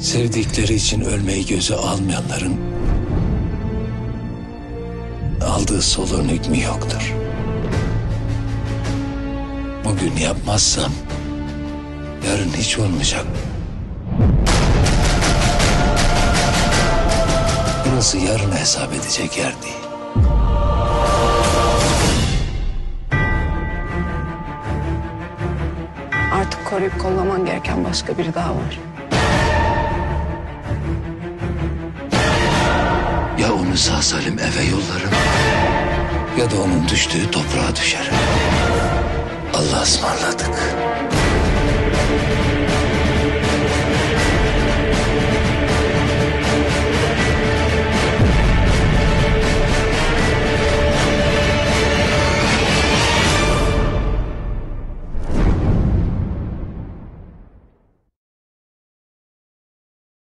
Sevdikleri için ölmeyi göze almayanların aldığı soluğun hükmü yoktur. Bugün yapmazsam yarın hiç olmayacak. Burası yarın hesap edecek yer değil. Artık koruyup kollaman gereken başka biri daha var. Ya onu sağ salim eve yollarım ya da onun düştüğü toprağa düşerim. Allah'a ısmarladık.